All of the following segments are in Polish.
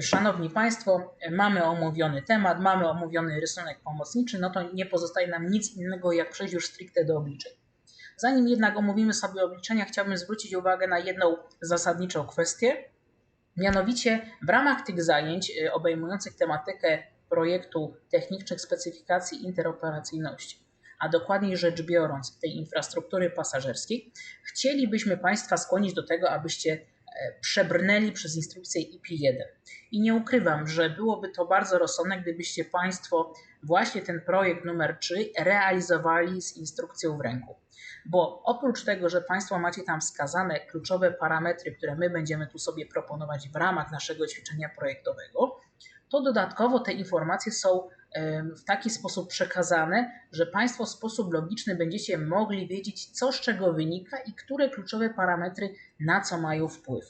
Szanowni Państwo, mamy omówiony temat, mamy omówiony rysunek pomocniczy, no to nie pozostaje nam nic innego jak przejść już stricte do obliczeń. Zanim jednak omówimy sobie obliczenia, chciałbym zwrócić uwagę na jedną zasadniczą kwestię. Mianowicie w ramach tych zajęć y, obejmujących tematykę projektu technicznych specyfikacji interoperacyjności, a dokładniej rzecz biorąc tej infrastruktury pasażerskiej, chcielibyśmy Państwa skłonić do tego, abyście przebrnęli przez instrukcję IP1. I nie ukrywam, że byłoby to bardzo rozsądne, gdybyście Państwo właśnie ten projekt numer 3 realizowali z instrukcją w ręku. Bo oprócz tego, że Państwo macie tam wskazane kluczowe parametry, które my będziemy tu sobie proponować w ramach naszego ćwiczenia projektowego, to dodatkowo te informacje są w taki sposób przekazane, że Państwo w sposób logiczny będziecie mogli wiedzieć, co z czego wynika i które kluczowe parametry na co mają wpływ.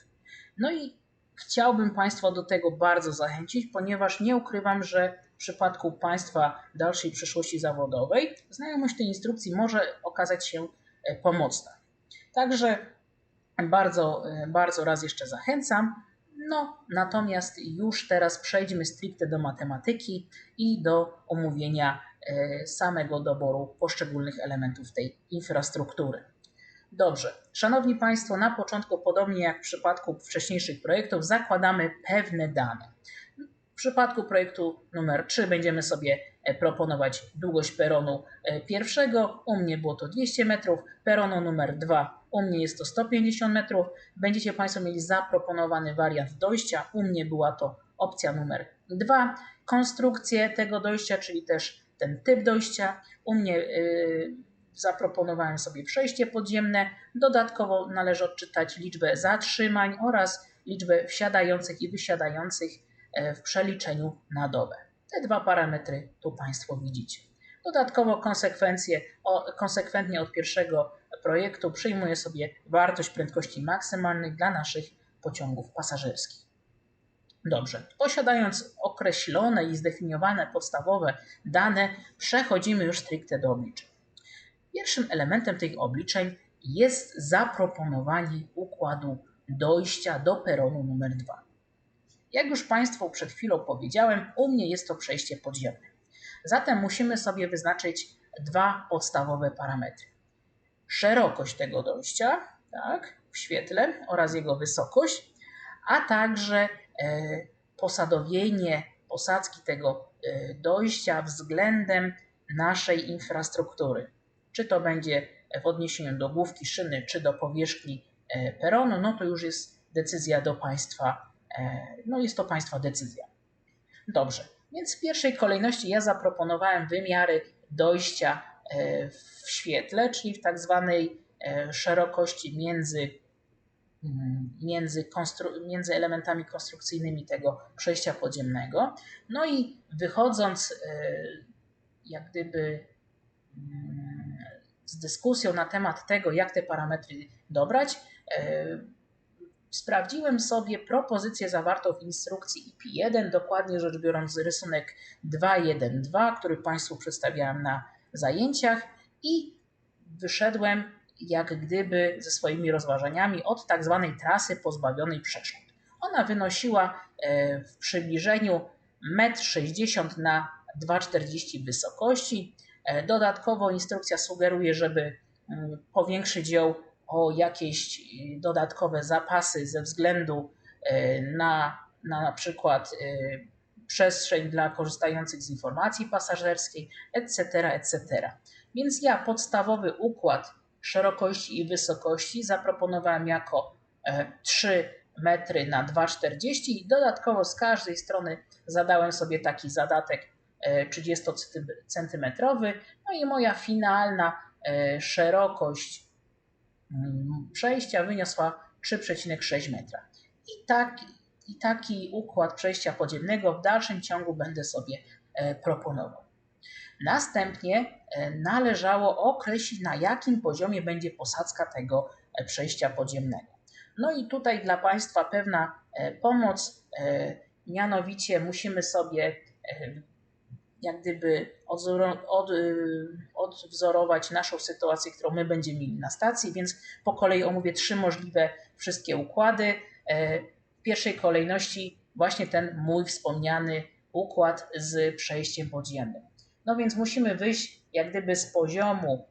No i chciałbym Państwa do tego bardzo zachęcić, ponieważ nie ukrywam, że w przypadku Państwa dalszej przyszłości zawodowej znajomość tej instrukcji może okazać się e, pomocna. Także bardzo, e, bardzo raz jeszcze zachęcam. No, natomiast już teraz przejdźmy stricte do matematyki i do omówienia e, samego doboru poszczególnych elementów tej infrastruktury. Dobrze, Szanowni Państwo, na początku, podobnie jak w przypadku wcześniejszych projektów, zakładamy pewne dane. W przypadku projektu numer 3 będziemy sobie proponować długość peronu e, pierwszego. U mnie było to 200 metrów. Peronu numer 2 u mnie jest to 150 metrów. Będziecie Państwo mieli zaproponowany wariant dojścia. U mnie była to opcja numer 2. Konstrukcję tego dojścia, czyli też ten typ dojścia. U mnie yy, zaproponowałem sobie przejście podziemne. Dodatkowo należy odczytać liczbę zatrzymań oraz liczbę wsiadających i wysiadających e, w przeliczeniu na dobę. Te dwa parametry tu Państwo widzicie. Dodatkowo konsekwencje, o, konsekwentnie od pierwszego projektu przyjmuje sobie wartość prędkości maksymalnej dla naszych pociągów pasażerskich. Dobrze, posiadając określone i zdefiniowane podstawowe dane, przechodzimy już stricte do obliczeń. Pierwszym elementem tych obliczeń jest zaproponowanie układu dojścia do peronu numer 2. Jak już Państwu przed chwilą powiedziałem, u mnie jest to przejście podziemne. Zatem musimy sobie wyznaczyć dwa podstawowe parametry szerokość tego dojścia tak, w świetle oraz jego wysokość, a także e, posadowienie posadzki tego e, dojścia względem naszej infrastruktury. Czy to będzie w odniesieniu do główki szyny, czy do powierzchni e, peronu, no to już jest decyzja do Państwa, no jest to Państwa decyzja. Dobrze, więc w pierwszej kolejności ja zaproponowałem wymiary dojścia E, w świetle, czyli w tak zwanej e, szerokości między, mm, między, konstru- między elementami konstrukcyjnymi tego przejścia podziemnego. No i wychodząc e, jak gdyby mm, z dyskusją na temat tego, jak te parametry dobrać, sprawdziłem sobie propozycję zawartą w instrukcji IP1, dokładnie rzecz biorąc rysunek 2.1.2, który Państwu przedstawiałem na zajęciach i wyszedłem jak gdyby ze swoimi rozważaniami od tak zwanej trasy pozbawionej przeszkód. Ona wynosiła e, w przybliżeniu 1,60 m na 2,40 m wysokości. E, dodatkowo instrukcja sugeruje, żeby mm, powiększyć ją o jakieś e, dodatkowe zapasy ze względu na, na, na przykład przestrzeń dla korzystających z informacji pasażerskiej, etc., etc. Więc ja podstawowy układ szerokości i wysokości zaproponowałem jako 3 e, metry na 2,40 i dodatkowo z każdej strony zadałem sobie taki zadatek 30 e, centymetrowy. No i moja finalna e, szerokość przejścia wyniosła 3,6 metra. I tak i taki układ przejścia podziemnego w dalszym ciągu będę sobie e, proponował. Następnie e, należało określić, na jakim poziomie będzie posadzka tego e, przejścia podziemnego. No i tutaj dla Państwa pewna pomoc, mianowicie musimy sobie jak gdyby odwzorować naszą sytuację, którą my będziemy mieli na stacji, więc po kolei omówię trzy możliwe wszystkie układy pierwszej kolejności właśnie ten mój wspomniany układ z przejściem podziemnym. No więc musimy wyjść jak gdyby z poziomu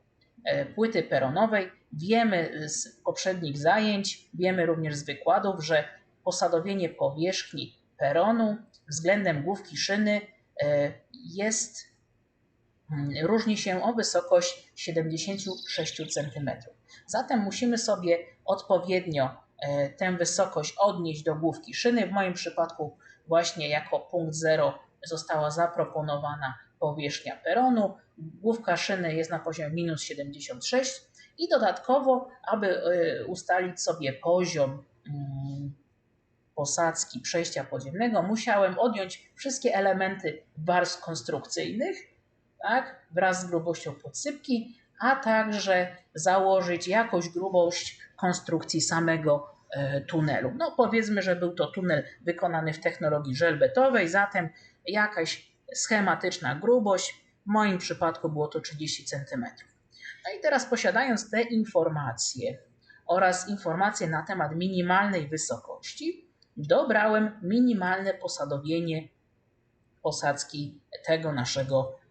e, płyty peronowej. Wiemy z poprzednich zajęć, wiemy również z wykładów, że posadowienie powierzchni peronu względem główki szyny e, jest różni się o wysokość 76 cm. Zatem musimy sobie odpowiednio e, tę wysokość odnieść do główki szyny. W moim przypadku właśnie jako punkt 0 została zaproponowana powierzchnia peronu. Główka szyny jest na poziomie minus 76 i dodatkowo, aby e, ustalić sobie poziom mm, posadzki przejścia podziemnego, musiałem odjąć wszystkie elementy warstw konstrukcyjnych tak, wraz z grubością podsypki, a także założyć jakąś grubość konstrukcji samego e, tunelu. No powiedzmy, że był to tunel wykonany w technologii żelbetowej, zatem jakaś schematyczna grubość, w moim przypadku było to 30 cm. No i teraz posiadając te informacje oraz informacje na temat minimalnej wysokości, dobrałem minimalne posadowienie posadzki tego naszego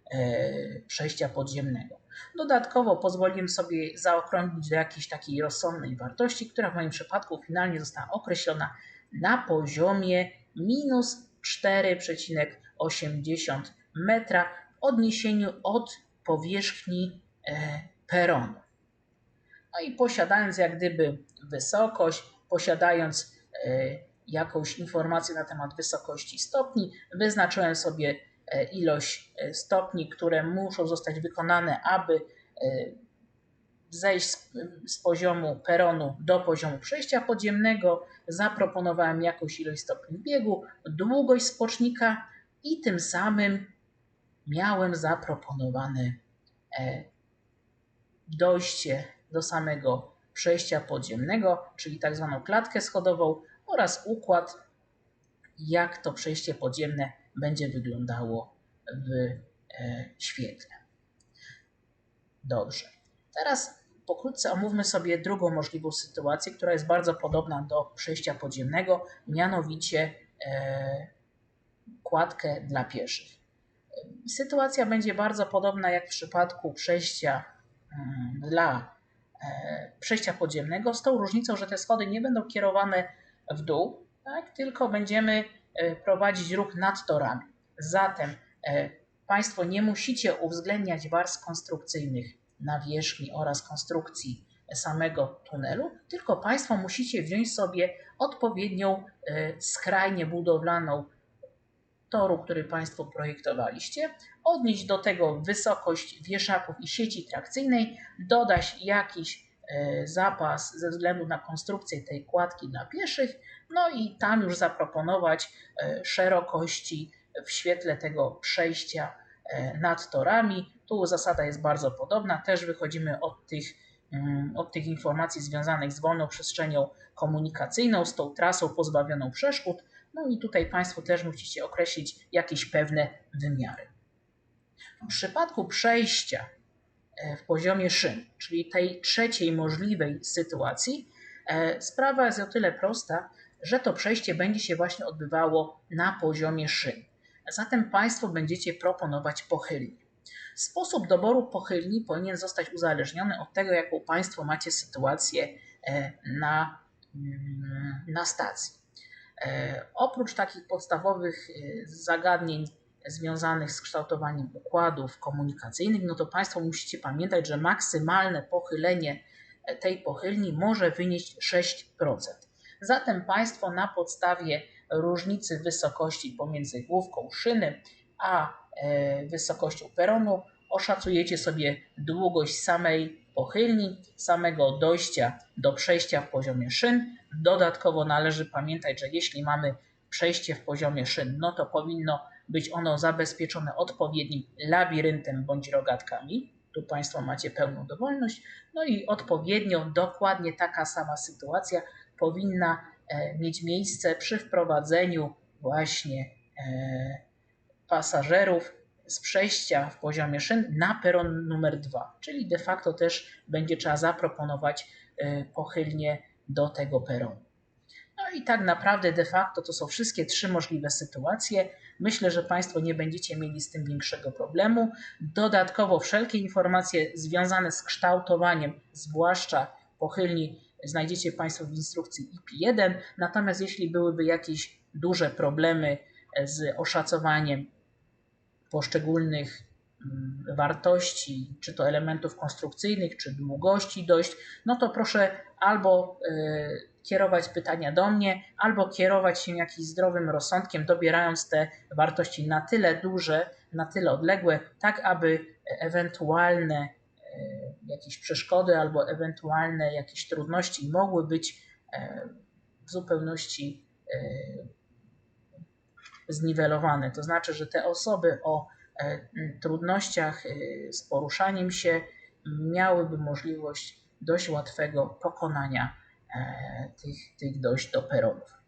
przejścia podziemnego. Dodatkowo pozwoliłem sobie zaokrąglić do jakiejś takiej rozsądnej wartości, która w moim przypadku finalnie została określona na poziomie minus 4,80 metra w odniesieniu od powierzchni e, peronu. No i posiadając jak gdyby wysokość, posiadając e, jakąś informację na temat wysokości stopni, wyznaczyłem sobie E, ilość e, stopni, które muszą zostać wykonane, aby e, zejść z, poziomu peronu do poziomu przejścia podziemnego. Zaproponowałem jakąś ilość stopni biegu, długość spocznika i tym samym miałem zaproponowane dojście do samego przejścia podziemnego, czyli tak zwaną klatkę schodową oraz układ, jak to przejście podziemne będzie wyglądało w e, świetle. Dobrze. Teraz pokrótce omówmy sobie drugą możliwą sytuację, która jest bardzo podobna do przejścia podziemnego, mianowicie e, kładkę dla pieszych. Sytuacja będzie bardzo podobna jak w przypadku przejścia mm, dla e, przejścia podziemnego, z tą różnicą, że te schody nie będą kierowane w dół, tak, tylko będziemy prowadzić ruch nad torami. Zatem e, Państwo nie musicie uwzględniać warstw konstrukcyjnych nawierzchni oraz konstrukcji samego tunelu, tylko Państwo musicie wziąć sobie odpowiednią e, skrajnie budowlaną toru, który Państwo projektowaliście, odnieść do tego wysokość wieszaków i sieci trakcyjnej, dodać jakiś zapas ze względu na konstrukcję tej kładki dla pieszych, no i tam już zaproponować e, szerokości w świetle tego przejścia e, nad torami. Tu zasada jest bardzo podobna, też wychodzimy od tych, mm, od tych informacji związanych z wolną przestrzenią komunikacyjną, z tą trasą pozbawioną przeszkód. No i tutaj Państwo też musicie określić jakieś pewne wymiary. W przypadku przejścia e, w poziomie szyn, czyli tej trzeciej możliwej sytuacji, sprawa jest o tyle prosta, że to przejście będzie się właśnie odbywało na poziomie szyn. Zatem Państwo będziecie proponować pochylnię. Sposób doboru pochylni powinien zostać uzależniony od tego, jaką Państwo macie sytuację e, na, mm, na stacji. E, oprócz takich podstawowych e, zagadnień związanych z kształtowaniem układów komunikacyjnych, no to Państwo musicie pamiętać, że maksymalne pochylenie tej pochylni może wynieść 6%. Zatem Państwo na podstawie różnicy wysokości pomiędzy główką szyny a e, wysokością peronu oszacujecie sobie długość samej pochylni, samego dojścia do przejścia w poziomie szyn. Dodatkowo należy pamiętać, że jeśli mamy przejście w poziomie szyn, no to powinno być ono zabezpieczone odpowiednim labiryntem bądź rogatkami. Tu Państwo macie pełną dowolność. No i odpowiednio, dokładnie taka sama sytuacja powinna e, mieć miejsce przy wprowadzeniu właśnie e, pasażerów z przejścia w poziomie szyn na peron numer 2, czyli de facto też będzie trzeba zaproponować e, pochylnie do tego peronu. I tak naprawdę de facto to są wszystkie trzy możliwe sytuacje. Myślę, że Państwo nie będziecie mieli z tym większego problemu. Dodatkowo wszelkie informacje związane z kształtowaniem, zwłaszcza pochylni, znajdziecie Państwo w instrukcji IP1. Natomiast jeśli byłyby jakieś duże problemy z oszacowaniem poszczególnych wartości, czy to elementów konstrukcyjnych, czy długości dojść, no to proszę albo y, kierować pytania do mnie, albo kierować się jakimś zdrowym rozsądkiem, dobierając te wartości na tyle duże, na tyle odległe, tak aby ewentualne y, jakieś przeszkody albo ewentualne jakieś trudności mogły być y, w zupełności y, zniwelowane. To znaczy, że te osoby o e, trudnościach e, z poruszaniem się miałyby możliwość dość łatwego pokonania e, tych, tych dojść do peronów.